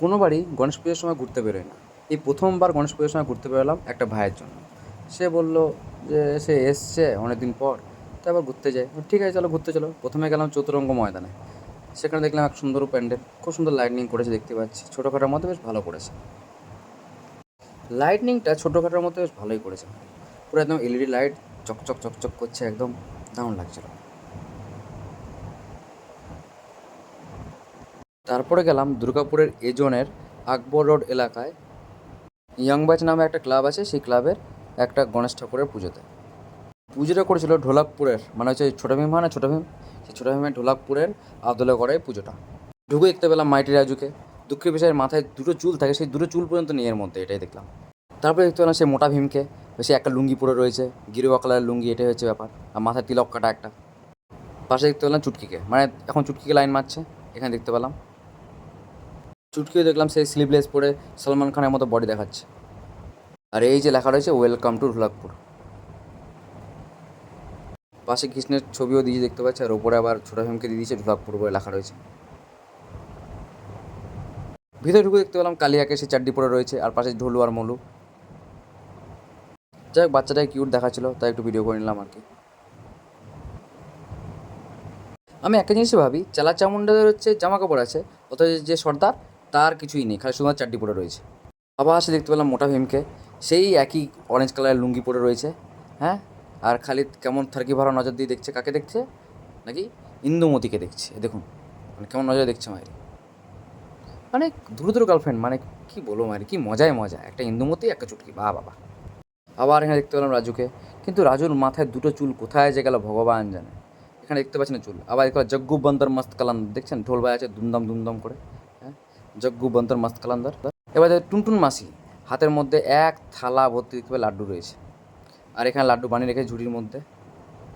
কোনো বাড়ি গণেশ পুজোর সময় ঘুরতে বেরোয় না। এই প্রথমবার গণেশ পুজোর সময় ঘুরতে বেরোলাম একটা ভাইয়ের জন্য। সে বলল যে সে এসছে অনেক দিন পর, তো আবার ঘুরতে যাই। ঠিক আছে, চলো ঘুরতে চলো। প্রথমে গেলাম চতুরঙ্গ ময়দানে। সেখানে দেখলাম এক সুন্দর প্যান্ডেল। খুব সুন্দর লাইটনিং করেছে, দেখতে পাচ্ছি। ছোটোখাটোর মধ্যে বেশ ভালো করেছে। লাইটনিংটা ছোটোখাটোর মধ্যে বেশ ভালোই করেছে। পুরো একদম এলইডি লাইট চকচক চকচক করছে, একদম দারুণ লাগছিল। তারপরে গেলাম দুর্গাপুরের এজনের আকবর রোড এলাকায়। ইয়াং ব্যাচ নামে একটা ক্লাব আছে, সেই ক্লাবের একটা গণেশ ঠাকুরের পুজোতে। পুজোটা করেছিল ঢোলাকপুরের মানে হচ্ছে ছোটো ভীম হয় না ছোটো ভীম, সেই ছোটো ভীমের ঢোলাকপুরের আদলে করে পুজোটা। ঢুকে দেখতে পেলাম মাইটি রাজুকে। দুঃখের বিষয়ের মাথায় দুটো চুল থাকে, সেই দুটো চুল পর্যন্ত নেই এর মধ্যে, এটাই দেখলাম। তারপরে দেখতে পেলাম সেই মোটা ভীমকে, সে একটা লুঙ্গি পরে রয়েছে, গিরুয়া কালারের লুঙ্গি, এটাই হচ্ছে ব্যাপার। আর মাথায় তিলক কাটা একটা। পাশে দেখতে পেলাম চুটকিকে মানে এখন চুটকিকে লাইন মারছে, এখানে দেখতে পেলাম। চুটকিও দেখলাম সেই স্লিভলেস পরে সলমান খানের মতো বডি দেখাচ্ছে। আর এই যে লেখা রয়েছে ওয়েলকাম টু ঢোলাকপুর পাশে কৃষ্ণের ছবিও দিয়ে দেখতে পাচ্ছি, আর ওপরে আবার ছোটো ভীমকে দিয়ে দিয়েছে ঢোলাকপুর বলে লেখা রয়েছে। ভিতরে ঢুকে দেখতে পেলাম কালিয়াকে সে চারটি পরে রয়েছে, আর পাশে ঢোলু আর মলু। যাই হোক বাচ্চাটাকে কিউট দেখাচ্ছিল, তাই একটু ভিডিও করে নিলাম আর কি। আমি একটা জিনিসই ভাবি চালা চামুন্ডাদের হচ্ছে জামা কাপড় আছে, অথচ যে সর্দার তার কিছুই নেই, খালি শুধুমাত্র চারটি পরে রয়েছে। আবার আসে দেখতে পেলাম মোটা ভীমকে। সেই একই অরেঞ্জ কালারের লুঙ্গি পরে রয়েছে হ্যাঁ? আর খালি কেমন থার্কি ভাড়া নজর দিয়ে দেখছে? কাকে দেখছে? নাকি ইন্দুমতিকে দেখছে? দেখুন মানে কেমন নজরে দেখছে মায়ের। মানে দূর দূর গার্লফ্রেন্ড মানে কি বলব মায়ের, কি মজায় মজা। একটা ইন্দুমতি একটা চুটকি বা বাবা আবার এখানে দেখতে পেলাম রাজুকে। কিন্তু রাজুর মাথায় দুটো চুল কোথায় যে গেল ভগবান জানে। এখানে দেখতে পাচ্ছেন না চুল। আবার দেখতে জগ্গু বন্দর মস্ত কালান্দর দেখছেন? ঢোল বাজাচ্ছে, দুমদম দুমদম করে। জগ্গু বন্দর মস্ত কালান্দর। এবার টুনটুন মাসি হাতের মধ্যে এক থালা ভর্তি দেখতে লাড্ডু রয়েছে। আর এখানে লাড্ডু বানিয়ে রেখে ঝুড়ির মধ্যে।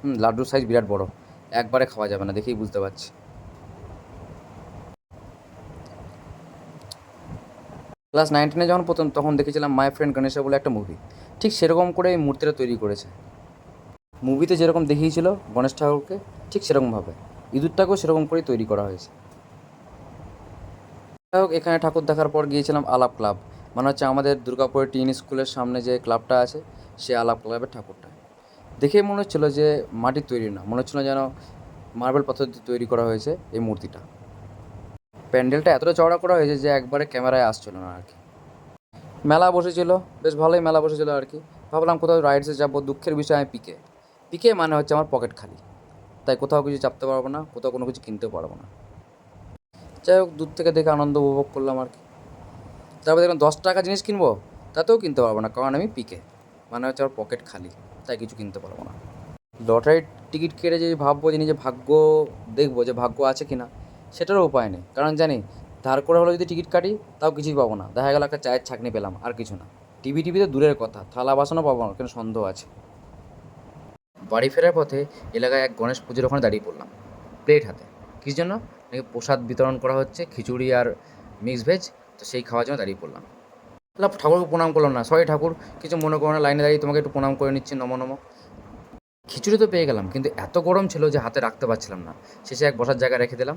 হুম, লাড্ডুর সাইজ বিরাট বড়। একবারে খাওয়া যাবে না, দেখেই বুঝতে পারছি। ক্লাস নাইনটিনে যখন প্রথম, তখন দেখেছিলাম মাই ফ্রেন্ড গণেশা বলে একটা মুভি ঠিক সেরকম করে এই মূর্তিটা তৈরি করেছে। মুভিতে যেরকম দেখিয়েছিল গণেশ ঠাকুরকে, ঠিক সেরকমভাবে। ইঁদুরটাকেও সেরকম করেই তৈরি করা হয়েছে। যাই হোক এখানে ঠাকুর দেখার পর গিয়েছিলাম আলাপ ক্লাব। মানে হচ্ছে আমাদের দুর্গাপুরের টিন স্কুলের সামনে যে ক্লাবটা আছে সে আলাপ ক্লাবের ঠাকুরটা। দেখে মনে হচ্ছিল যে মাটির তৈরি না, মনে হচ্ছিল যেন মার্বেল পাথর দিয়ে তৈরি করা হয়েছে এই মূর্তিটা। প্যান্ডেলটা এতটা চওড়া করা হয়েছে যে একবারে ক্যামেরায় আসছিল না আর কি। মেলা বসেছিল, বেশ ভালোই মেলা বসেছিল আর কি। ভাবলাম কোথাও রাইডসে যাব, দুঃখের বিষয় আমি পিকে পিকে মানে হচ্ছে আমার পকেট খালি। তাই কোথাও কিছু চাপতে পারব না, কোথাও কোনো কিছু কিনতে পারব না। যাই হোক, দূর থেকে দেখে আনন্দ উপভোগ করলাম আর কি। তারপর দেখলাম দশ টাকা জিনিস কিনবো, তাতেও কিনতে পারব না, কারণ আমি পিকে মানে হচ্ছে আমার পকেট খালি, তাই কিছু কিনতে পারব না। লটারির টিকিট কেটে যে ভাববো, যে নিজে ভাগ্য দেখব, যে ভাগ্য আছে কি না সেটারও উপায় নেই। কারণ জানি, ধার করে হলো যদি টিকিট কাটি, তাও কিছুই পাবো না। দেখা গেল একটা চায়ের ছাকনি পেলাম, আর কিছু না। টিভি টিভিতে দূরের কথা, থালা বাসনও পাবো না, কেন সন্দেহ আছে? বাড়ি ফেরার পথে এলাকায় এক গণেশ পুজোর ওখানে দাঁড়িয়ে পড়লাম প্লেট হাতে। কিস জন্য? নাকি প্রসাদ বিতরণ করা হচ্ছে, খিচুড়ি আর মিক্স ভেজ তো সেই খাওয়ার জন্য দাঁড়িয়ে পড়লাম। তাহলে ঠাকুরকে প্রণাম করলাম না সরি ঠাকুর, কিছু মনে করো না, লাইনে দাঁড়িয়ে তোমাকে একটু প্রণাম করে নিচ্ছি, নম নম। খিচুড়ি তো পেয়ে গেলাম, কিন্তু এত গরম ছিল যে হাতে রাখতে পারছিলাম না। শেষে এক বসার জায়গায় রেখে দিলাম।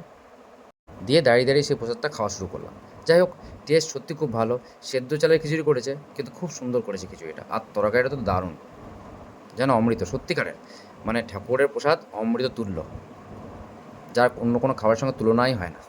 দিয়ে দাঁড়িয়ে দাঁড়িয়ে সেই প্রসাদটা খাওয়া শুরু করলাম। যাই হোক টেস্ট সত্যি খুব ভালো। সেদ্ধ চালের খিচুড়ি করেছে, কিন্তু খুব সুন্দর করেছে খিচুড়িটা। আর তরকারিটা তো দারুণ। যেন অমৃত, সত্যিকারের। মানে ঠাকুরের প্রসাদ অমৃত তুল্য। যার অন্য কোনো খাবারের সঙ্গে তুলনাই হয় না।